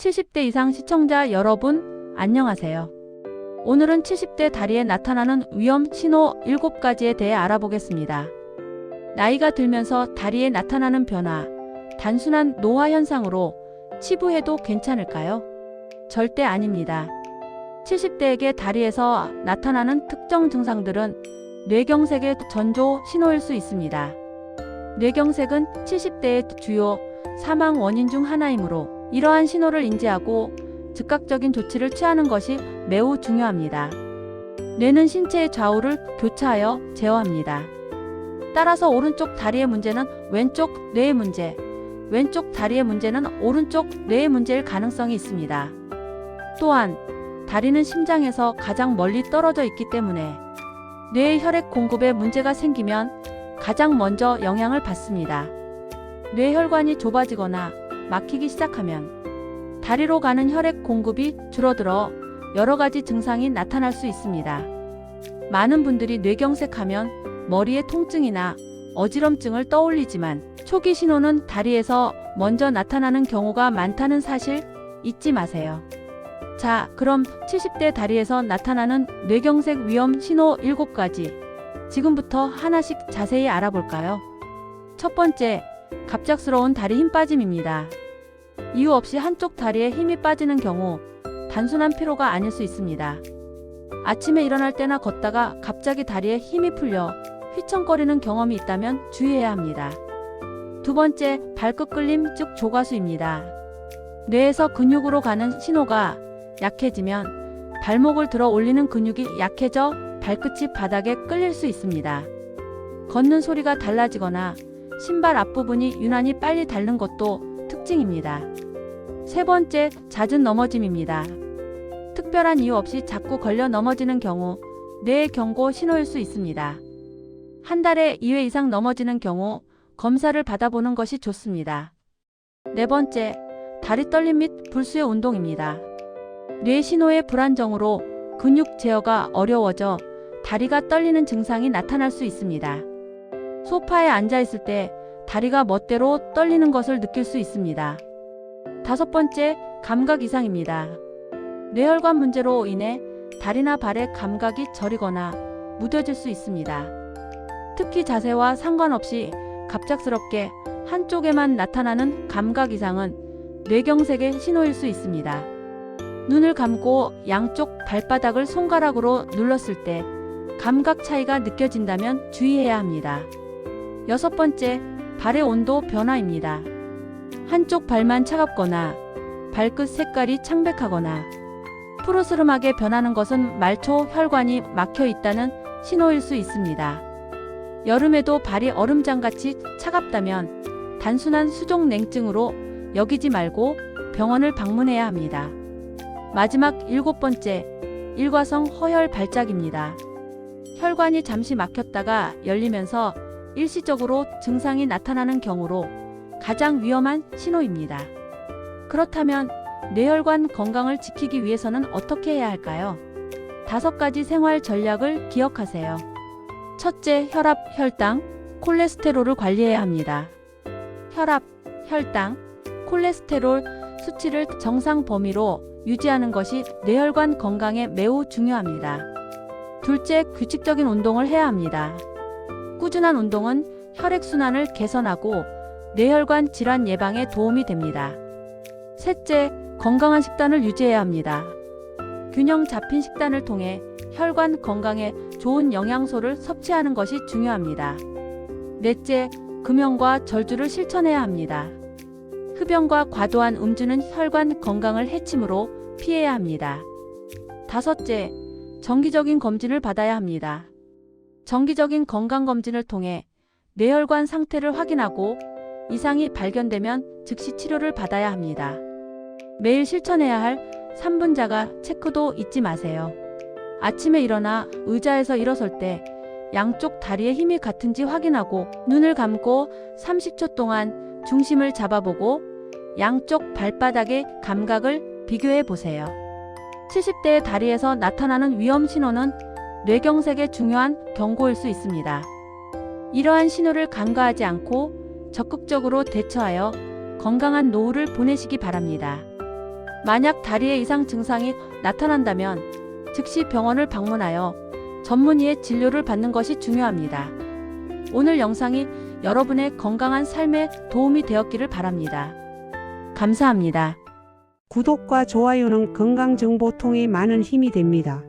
70대 이상 시청자 여러분, 안녕하세요. 오늘은 70대 다리에 나타나는 위험 신호 7가지에 대해 알아보겠습니다. 나이가 들면서 다리에 나타나는 변화, 단순한 노화 현상으로 치부해도 괜찮을까요? 절대 아닙니다. 70대에게 다리에서 나타나는 특정 증상들은 뇌경색의 전조 신호일 수 있습니다. 뇌경색은 70대의 주요 사망 원인 중 하나이므로 이러한 신호를 인지하고 즉각적인 조치를 취하는 것이 매우 중요합니다. 뇌는 신체의 좌우를 교차하여 제어합니다. 따라서 오른쪽 다리의 문제는 왼쪽 뇌의 문제, 왼쪽 다리의 문제는 오른쪽 뇌의 문제일 가능성이 있습니다. 또한 다리는 심장에서 가장 멀리 떨어져 있기 때문에 뇌의 혈액 공급에 문제가 생기면 가장 먼저 영향을 받습니다. 뇌혈관이 좁아지거나 막히기 시작하면 다리로 가는 혈액 공급이 줄어들어 여러 가지 증상이 나타날 수 있습니다. 많은 분들이 뇌경색하면 머리에 통증이나 어지럼증을 떠올리지만 초기 신호는 다리에서 먼저 나타나는 경우가 많다는 사실 잊지 마세요. 자, 그럼 70대 다리에서 나타나는 뇌경색 위험 신호 7가지. 지금부터 하나씩 자세히 알아볼까요? 첫 번째, 갑작스러운 다리 힘 빠짐입니다. 이유 없이 한쪽 다리에 힘이 빠지는 경우 단순한 피로가 아닐 수 있습니다. 아침에 일어날 때나 걷다가 갑자기 다리에 힘이 풀려 휘청거리는 경험이 있다면 주의해야 합니다. 두 번째, 발끝 끌림 즉 조가수입니다. 뇌에서 근육으로 가는 신호가 약해지면 발목을 들어 올리는 근육이 약해져 발끝이 바닥에 끌릴 수 있습니다. 걷는 소리가 달라지거나 신발 앞부분이 유난히 빨리 닳는 것도 특징입니다. 세 번째, 잦은 넘어짐입니다. 특별한 이유 없이 자꾸 걸려 넘어지는 경우 뇌의 경고 신호일 수 있습니다. 한 달에 2회 이상 넘어지는 경우 검사를 받아보는 것이 좋습니다. 네 번째, 다리 떨림 및 불수의 운동입니다. 뇌 신호의 불안정으로 근육 제어가 어려워져 다리가 떨리는 증상이 나타날 수 있습니다. 소파에 앉아 있을 때 다리가 멋대로 떨리는 것을 느낄 수 있습니다. 다섯 번째, 감각 이상입니다. 뇌혈관 문제로 인해 다리나 발의 감각이 저리거나 무뎌질 수 있습니다. 특히 자세와 상관없이 갑작스럽게 한쪽에만 나타나는 감각 이상은 뇌경색의 신호일 수 있습니다. 눈을 감고 양쪽 발바닥을 손가락으로 눌렀을 때 감각 차이가 느껴진다면 주의해야 합니다. 여섯 번째, 발의 온도 변화입니다. 한쪽 발만 차갑거나 발끝 색깔이 창백하거나 푸르스름하게 변하는 것은 말초 혈관이 막혀 있다는 신호일 수 있습니다. 여름에도 발이 얼음장같이 차갑다면 단순한 수족 냉증으로 여기지 말고 병원을 방문해야 합니다. 마지막 일곱 번째, 일과성 허혈 발작입니다. 혈관이 잠시 막혔다가 열리면서 일시적으로 증상이 나타나는 경우로 가장 위험한 신호입니다. 그렇다면 뇌혈관 건강을 지키기 위해서는 어떻게 해야 할까요? 다섯 가지 생활 전략을 기억하세요. 첫째, 혈압, 혈당, 콜레스테롤을 관리해야 합니다. 혈압, 혈당, 콜레스테롤 수치를 정상 범위로 유지하는 것이 뇌혈관 건강에 매우 중요합니다. 둘째, 규칙적인 운동을 해야 합니다. 꾸준한 운동은 혈액순환을 개선하고 뇌혈관 질환 예방에 도움이 됩니다. 셋째, 건강한 식단을 유지해야 합니다. 균형 잡힌 식단을 통해 혈관 건강에 좋은 영양소를 섭취하는 것이 중요합니다. 넷째, 금연과 절주를 실천해야 합니다. 흡연과 과도한 음주는 혈관 건강을 해치므로 피해야 합니다. 다섯째, 정기적인 검진을 받아야 합니다. 정기적인 건강검진을 통해 뇌혈관 상태를 확인하고 이상이 발견되면 즉시 치료를 받아야 합니다. 매일 실천해야 할 3분 자가 체크도 잊지 마세요. 아침에 일어나 의자에서 일어설 때 양쪽 다리의 힘이 같은지 확인하고 눈을 감고 30초 동안 중심을 잡아보고 양쪽 발바닥의 감각을 비교해 보세요. 70대의 다리에서 나타나는 위험 신호는 뇌경색의 중요한 경고일 수 있습니다. 이러한 신호를 간과하지 않고 적극적으로 대처하여 건강한 노후를 보내시기 바랍니다. 만약 다리에 이상 증상이 나타난다면 즉시 병원을 방문하여 전문의의 진료를 받는 것이 중요합니다. 오늘 영상이 여러분의 건강한 삶에 도움이 되었기를 바랍니다. 감사합니다. 구독과 좋아요는 건강정보통에 많은 힘이 됩니다.